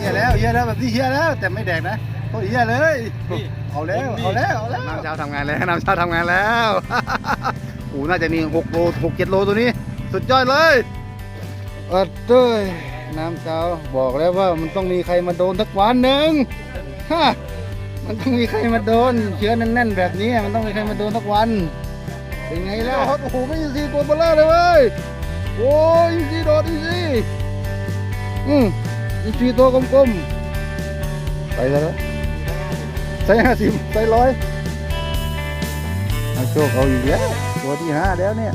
เฮียแล้วเฮียแล้วแบบนี้เฮียแล้วแต่ไม่แดกนะโอ้ยเฮียเลย เอาแล้วเอาแล้วเอาแล้วน้ำเช้าทำงานแล้วน้ำเช้าทำงานแล้วโอ้น่าจะมีหกโลหกเจ็ดโลตัวนี้ สุดยอดเลยเออเต้ยน้ำเช้าบอกแล้วว่ามันต้องมีใครมาโดนสักวันหนึ่งฮะมันต้องมีใครมาโดน เชื้อแน่นๆแบบนี้มันต้องมีใครมาโดนสักวัน เป็นไงล่ะโอ้โหไม่ยินซีตัวเบลอเลยเว้ยโอ้ยยินซีโดดยินซีอืมอีกทีตัวกลมๆไปแล้ว ใส่ห้าสิบใส่ร้อยมาโชคเอาอีกแล้วตัวที่ห้าแล้วเนี่ย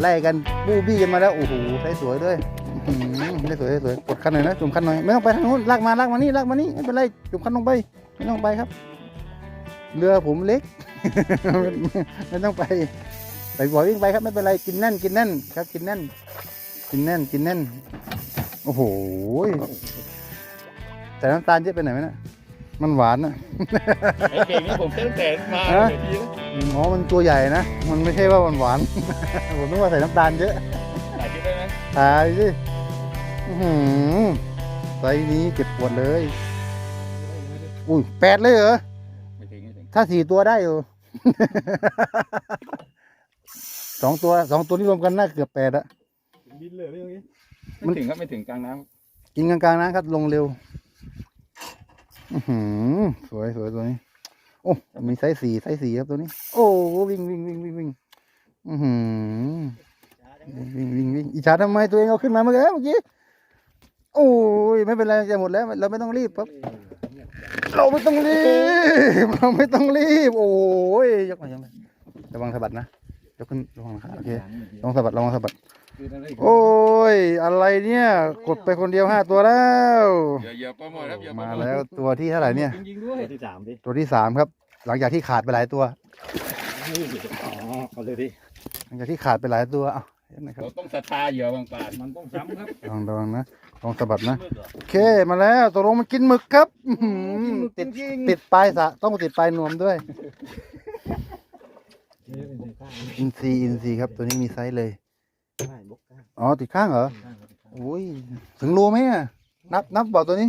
ไล่กันบูบี้กันมาแล้วโอ้โหใส่สวยด้วยได้สวยได้สวยกดคันหน่อยนะจุ่มคันหน่อยไม่ต้องไปทางนู้นลากมาลากมานี่ลากมานี่ไม่เป็นไรจุ่มคันลงไปไม่ต้องไปครับ เรือผมเล็กไม่ต้องไปไปบ่อยวิ่งไปครับไม่เป็นไรกินแน่นกินแน่นครับ กินแน่น กินแน่นกินแน่นโอ้โหแต่น้ำตาลเยอะไปไหนไหมนะ มันหวานนะ ไอ้เก่งนี่ผมตั้งแต่มาฮะเดี๋ยวทีนะอ๋อมันตัวใหญ่นะ มันไม่ใช่ว่ามันหวานผมนึกว่าใส่น้ำตาลเยอะ ถ่ายคลิปได้ไหมตายสิอื้อหือไซส์นี้เจ็บปวดเลย อุ้ยแปดเลยเหรอ ไม่ถึงไม่ถึงถ้าสี่ตัวได้อยู่ สองตัวสองตัวนี้รวมกันน่าเกือบแปดอะบินเลยไม่ตรงนี้ มัไม่นถึงครับไม่ถึงกลางน้กินกลางๆนะครับลงเร็วอือหือ สวยสวยตัวนี้ โอ้ มีไซส์สี่ไซส์สี่ครับตัวนี้ โอ้วิ่งวิ่งวิ่งวิ่งวิ่งอือหือวิ่งวิ่งวิ่งอิจฉาทำไมตัวเองเอาขึ้นมาเมื่อกี้เมื่อกี้ โอ้ยไม่เป็นไรจะหมดแล้ว เราไม่ต้องรีบครับ เราไม่ต้องรีบ เราไม่ต้องรีบ โอ้ยยกมายกมาระวังสะบัดนะยกขึ้นระวังขาโอเคระวังสะบัดระวังสะบัด โอ้ย อะไรเนี่ย กดไปคนเดียวห้าตัวแล้ว อย่าอย่าโปรโมทครับอย่าโปรมาโทษแล้วตัวที่เท่าไหร่เนี่ยจริงๆด้วยที่สามดิตัวที่สามครับ หลังจากที่ขาดไปหลายตัว อ๋อเอาเลยดิ หลังจากที่ขาดไปหลายตัว เอาเห็นไหมครับเราต้องศรัทธาเหยื่อบางปาดมันต้องซ้ำครับลองลองนะลองสะบัดนะ โอเค มาแล้วตกลงมันกินหมึกครับอื้อหือติดติดปลายสะต้องติดปลายนวมด้วย อินซีอินซีครับ ตัวนี้มีไซส์เลย ใช่บกก้าอ๋อติดข้างเหรออุ้ยถึงรูไหมอะนับนับบอกตัวนี้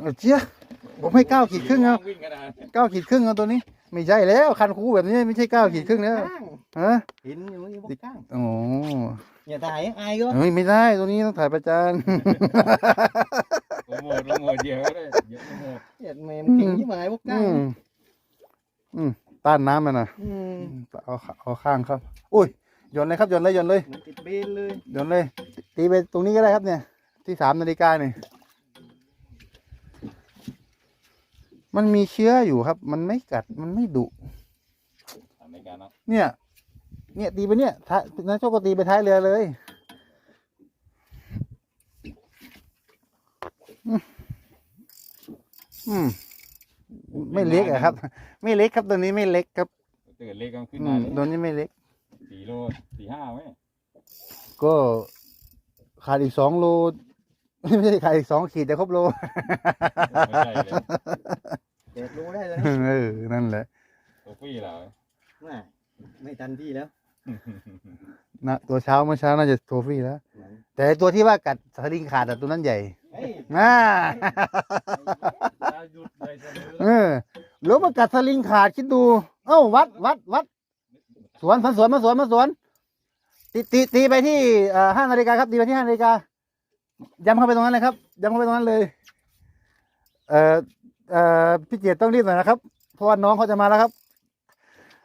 เอาเจี๊ยผมให้เก้าขีดครึ่งครับวิ่งกระดานเก้าขีดครึ่งเอาตัวนี้ ไม่ใช่แล้วคันคูแบบนี้ไม่ใช่เก้าขีดครึ่งแล้วฮะเห็นอยู่นี่บกก้าโอ้อย่าถ่ายอายก็เฮ้ยไม่ได้ตัวนี้ต้องถ่ายประจาน โปรโมทโปรโมทเหยื่อก็ได้เหยื่อโปรโมทอย่าแมมเก่งที่หมายบกอืก้ามอืมต้านน้ำมันนะอืมเอาเอาข้างครับ อุ้ย โยนเลยครับโยนเลยโยนเลยมันติดเบนเลยโยนเลย ตีไปตรงนี้ก็ได้ครับเนี่ย ที่สามนาฬิกาเนี่ยมันมีเชื้ออยู่ครับ มันไม่กัดมันไม่ดุ ทำในการเนาะเนี่ย เนี่ยตีไปเนี่ยท้ายนักโชคก็ตีไปท้ายเรือเลยอืมอืม ไม่เล็กอะครับ ไม่เล็กครับตัวนี้ไม่เล็กครับตื่นเล็กก็ขึ้นอืมามเลย ตัวนี้ไม่เล็ก สี่โลสี่ห้าไหมก็ขาดอีกสองโล ไม่ใช่ขาดอีกสองขีดจะครบโลไม่ใช่เลยเด็ดรู้ได้เลยเออนั่นแหละโซฟี่เหรอนะไม่ทันพี่แล้วนะตัวเช้าเมื่อเช้าน่าจะโทฟี่แล้ว แต่ไอ้ตัวที่ว่ากัดสลิงขาดอะตัวนั้นใหญ่เฮ้ยน่าเออหรือว่ากัดสลิงขาดคิดดู เอ้าวัดวัดวัด สวนสวนสวนมาสวนมาสวนตีตีตีไปที่เอ่อห้านาฬิกาครับตีไปที่ห้านาฬิกาย้ำเข้าไปตรงนั้นเลยครับย้ำเข้าไปตรงนั้นเลย เอ่อเอ่อพี่เจตต้องรีบหน่อยนะครับ เพราะว่าน้องเขาจะมาแล้วครับ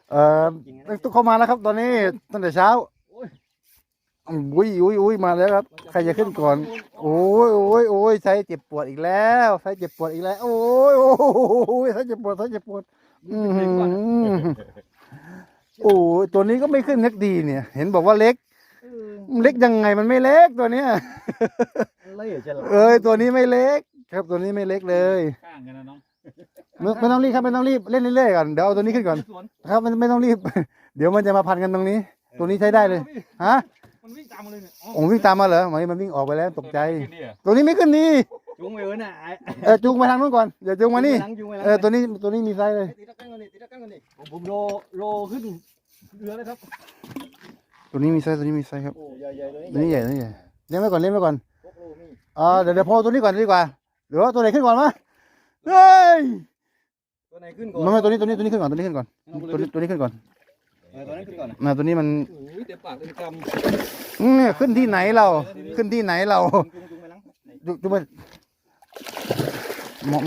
เอ่อทุกเข้ามาแล้วครับ ตอนนี้ตั้งแต่เช้าอุ้ยอุ้ยอุ้ยมาแล้วครับ ใครจะขึ้นก่อน โอ้ยโอ้ยโอ้ยใช้เจ็บปวดอีกแล้วใช้เจ็บปวดอีกแล้ว โอ้ยโอ้ยใช้เจ็บปวดใช้เจ็บปวด อือหือ โอ้ยตัวนี้ก็ไม่ขึ้นเล็กดีเนี่ย เห็นบอกว่าเล็กเล็กยังไงมันไม่เล็กตัวเนี้ยเลยจะหลับเอ้ยตัวนี้ไม่เล็ก ครับตัวนี้ไม่เล็กเลยข้างกันนะน้องไม่ไม่ต้องรีบครับไม่ต้องรีบเล่นเรื่อยๆก่อนเดี๋ยวเอาตัวนี้ขึ้นก่อนสวนครับไม่ไม่ต้องรีบ เดี๋ยวมันจะมาพันกันตรงนี้ ตัวนี้ใช้ได้เลยฮะมันวิ่งตามมาเลยเนี่ยอ๋อโอ้วิ่งตามมาเหรอมันมันวิ่งออกไปแล้วตกใจ ขึ้นดิอะตัวนี้ไม่ขึ้นนี่ จุงไปเออน่ะไอ้เออจูงมาทางนู้นก่อนอย่าจูงมานี่หลังจุงไปหลังเออตัวนี้ตัวนี้มีไซส์เลยตีตะกั้งกันนี่ตีตะกั้งกันนี่ผมผมโรโรขึ้นเรือเลยครับตัวนี้มีไซส์ตัวนี้มีไซส์ครับโอ้ใหญ่ๆเลยตัวนี้ใหญ่ตัวนี้ใหญ่เลี้ยงไว้ก่อนเลี้ยงไว้ก่อนพวกโลมีอ่าเดี๋ยวเดี๋ยวพอตัวนี้ก่อนดีกว่าเดี๋ยวเอาตัวไหนขึ้นก่อนมะเฮ้ยตัวไหนขึ้นก่อนไมันไม่ตัวนี้ตัวนี้ตัวนี้ขึ้นก่อนตัวนี้ขึ้นก่อนตัวนี้ตัวนี้ขึ้นก่อนเออตัวนั้นขึ้นก่อนนะนะตัวนี้มันโอ้ยเต็มปากเต็มคเนี่ยขึ้นที่ไหนเราขึ้นที่ไหนเราจุงจุงไปหลังจุจุ มันมอง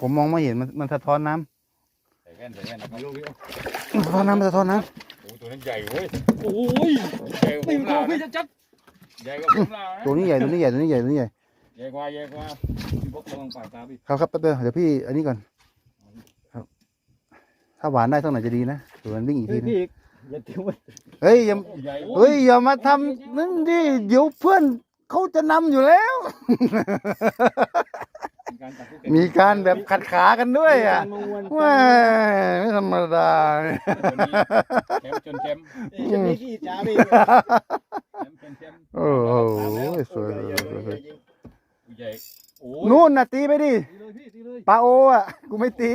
ผมมองไม่เห็นมันมันสะท้อนน้ำใส่แว่นใส่แว่นนะครับำสะท้อนน้ำมันสะท้อนน้โอ้ยตัวนั้นใหญ่เว้ยโอ้ยใหญ่กว่าผตีมโลลาวพี่นะจะจัดใหญ่กว่าผมลาวำนะตัวนี้ใหญ่ตัวนี้ใหญ่ตัวนี้ใหญ่ตัวนี้ใหญ่ใหญ่กว่าใหญ่กว่าพวกระวังปากตาพี่ครับครับแป๊บเดียวเดี๋ยวพี่อันนี้ก่อนครับ ถ้าหวานได้สักหน่อยจะดีนะเดี๋ยวมันวิ่งอีกพี่ทีนึงพี่อย่าทิ้งไว้เฮ้ยอย่าใหญ่เฮ้ยอย่ามาทำนั่นดิเดี๋ยวเพื่อนเขาจะนำอยู่แล้ว การตัดผู้เก่งมีการแบบขัดขากันด้วยอะการมางวนว้าไม่ธรรมดาแชมป์จนแชมป์เอ้ยจะมีที่จ้าพี่แชมป์จนแชมป์โอ้โหสวยสวยสวยสวยใหญ่โอ้ยนู่นน่ะตีไปดิตีเลยพี่ตีเลยปาโออะกูไม่ตี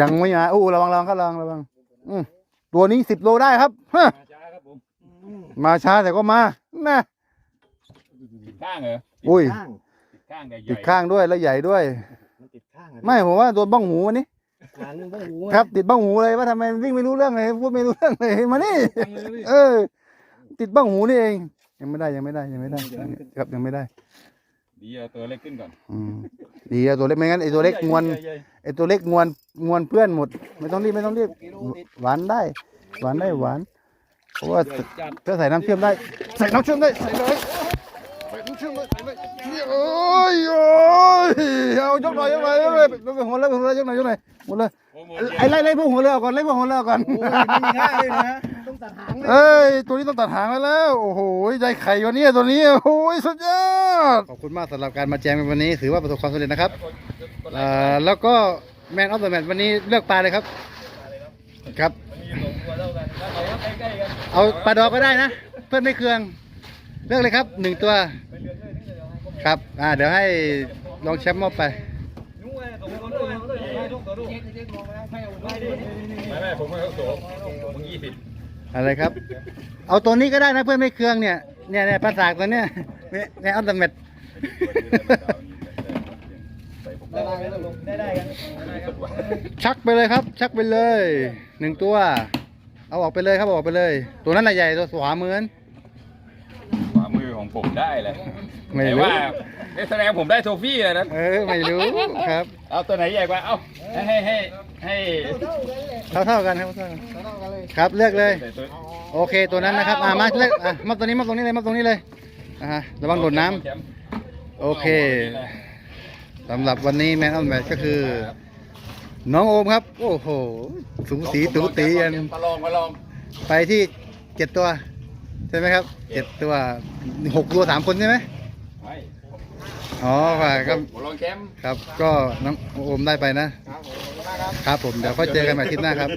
ยังไม่มาอู้ระวังระวังครับระวังระวังอืมตัวนี้สิบโลได้ครับฮะมาช้าครับผมมาช้าแต่ก็มานะติดข้างเหรออุ้ย ข้างติดข้างใหญ่ๆติดข้างด้วยแล้วใหญ่ด้วย มันติดข้างอะไม่ผมว่าโดนบ้องหูวันนี้ หางมันต้องหูครับ ติดบ้องหูเลยว่าทำไมวิ่งไม่รู้เรื่องเลยพูดไม่รู้เรื่องเลยมานี่จังเลยพี่ เออ ติดบ้องหูนี่เอง ยังไม่ได้ยังไม่ได้ยังไม่ได้ครับยังไม่ได้ ดีเอาตัวเล็กขึ้นก่อนอืมดีอะตัวเล็กไม่งั้นไอตัวเล็กงวนใหญ่ไอตัวเล็กงวนงวนเพื่อนหมด ไม่ต้องรีบไม่ต้องรีบๆกิโลติดหวานได้ หวานได้หวานเพราะว่าใหญ่จัดถ้าใส่น้ำเชื่อมได้ ใส่น้ำเชื่อมได้ใส่เลยใส่น้ำเชื่อมเลยใส่เลย โอ้ยโอ้ยเอายกหน่อยยกหน่อยยกหน่อยยกหน่อยหัวเลยหัวเลยยกหน่อยยกหน่อยหมดเลยโอ้โหไอ้ไล่ไล่พวกหัวเรือก่อนไล่พวกหัวเรือก่อนโอ้ยไม่มีท่าเลยนะต้องตัดหางเลยเอ้ยตัวนี้ต้องตัดหางไว้แล้ว โอ้โหได้ไข่วันนี้ตัวนี้โอ้ยสุดยอดขอบคุณมากสำหรับการมาแจมในวันนี้ ถือว่าประสบความสำเร็จนะครับเอ่อแล้วก็แมนออฟเดอะแมตวันนี้เลือกปลาเลยครับ ครับเอาปลาดอกก็ได้นะ เพื่อนไม่เคือง เลือกเลยครับหนึ่งตัว ครับอ่าเดี๋ยวให้ลองแชมป์มอบไปไม่ไม่ผมไม่เขาโสมึงยี่สิบอะไรครับ เอาตัวนี้ก็ได้นะเพื่อนไม่เคืองเนี่ย เนี่ยเนี่ยปลาสากตัวเนี้ยแมนออฟเดอะแมตได้ได้กันชักไปเลยครับ ชักไปเลยหนึ่งตัว เอาออกไปเลยครับเอาออกไปเลย ตัวนั้นน่ะใหญ่ตัวขวามือน ขวามือของผมได้เลยไม่แต่รู้ว่าได้แสดงผมได้โทฟี่เลยนะ เออไม่รู้ครับ เอาตัวไหนใหญ่กว่า เอาให้ให้ให้เท่าเท่าๆกันครับเท่าๆกันครับเลือกเลยแต่ตัวโอเคตัวนั้นนะครับอ่ามาเลือกอะมาตัวนี้มาตรงนี้เลยมาตรงนี้เลยอ่าฮะระวังโดดน้ำแชมป์โอเคสำหรับวันนี้แมนออฟแมทก็คือ น้องโอมครับ โอ้โห สูสีตูตีกันมาลองมาลอง ไปที่เจ็ดตัว ใช่ไหมครับเจ็ดตัวหกตัวสามคนใช่ไหมไม่อ๋อค่ะก็ผมลองแชมป์ครับ ก็น้องโอมได้ไปนะครับผมเดี๋ยวค่อยเจอกันใหม่คลิปหน้าครับค